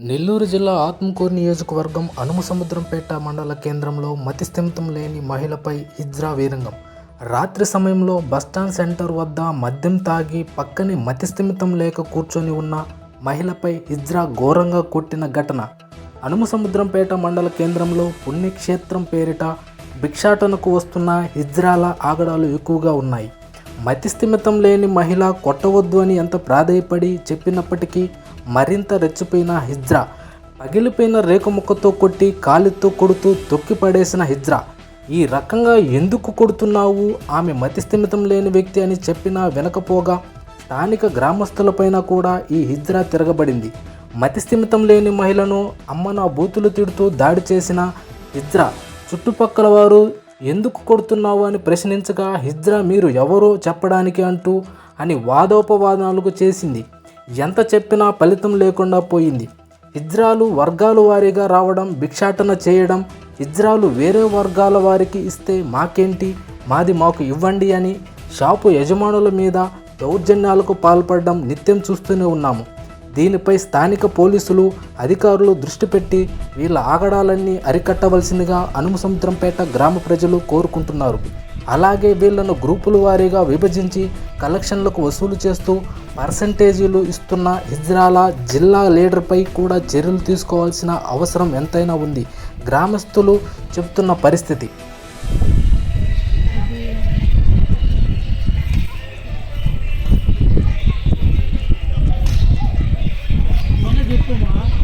నెల్లూరు జిల్లా ఆత్మకూరు నియోజకవర్గం అనుమసముద్రంపేట మండల కేంద్రంలో మతిస్థిమితం లేని మహిళపై హిజ్రా వీరంగం. రాత్రి సమయంలో బస్టాండ్ సెంటర్ వద్ద మద్యం తాగి పక్కనే మతిస్థిమితం లేక కూర్చొని ఉన్న మహిళపై హిజ్రా ఘోరంగా కొట్టిన ఘటన. అనుమసముద్రంపేట మండల కేంద్రంలో పుణ్యక్షేత్రం పేరిట భిక్షాటనకు వస్తున్న హిజ్రాల ఆగడాలు ఎక్కువగా ఉన్నాయి. మతిస్థిమితం లేని మహిళ కొట్టవద్దు అని ఎంత ప్రాధేయపడి చెప్పినప్పటికీ మరింత రెచ్చిపోయిన హిజ్రా. పగిలిపోయిన రేకుముక్కతో కొట్టి కాలితో కొడుతూ తొక్కి పడేసిన హిజ్రా. ఈ రకంగా ఎందుకు కొడుతున్నావు? ఆమె మతిస్థిమితం లేని వ్యక్తి అని చెప్పినా వినకపోగా స్థానిక గ్రామస్తులపైన కూడా ఈ హిజ్రా తిరగబడింది. మతిస్థిమితం లేని మహిళను అమ్మ నా బూతులు తిడుతూ దాడి చేసిన హిజ్రా. చుట్టుపక్కల వారు ఎందుకు కొడుతున్నావు అని ప్రశ్నించగా హిజ్రా మీరు ఎవరో చెప్పడానికి అంటూ అని వాదోపవాదాలకు చేసింది. ఎంత చెప్పినా ఫలితం లేకుండా పోయింది. హిజ్రాలు వర్గాల వారీగా రావడం భిక్షాటన చేయడం హిజ్రాలు వేరే వర్గాల వారికి ఇస్తే మాకేంటి? మాది మాకు ఇవ్వండి అని షాపు యజమానుల మీద దౌర్జన్యాలకు పాల్పడడం నిత్యం చూస్తూనే ఉన్నాము. దీనిపై స్థానిక పోలీసులు అధికారులు దృష్టి పెట్టి వీళ్ళ ఆగడాలన్నీ అరికట్టవలసిందిగా అనుమసముద్రంపేట గ్రామ ప్రజలు కోరుకుంటున్నారు. అలాగే వీళ్ళను గ్రూపుల వారీగా విభజించి కలెక్షన్లకు వసూలు చేస్తూ పర్సంటేజీలు ఇస్తున్న హిజ్రాల జిల్లా లీడర్పై కూడా చర్యలు తీసుకోవాల్సిన అవసరం ఎంతైనా ఉంది గ్రామస్తులు చెబుతున్న పరిస్థితి. இருக்குமா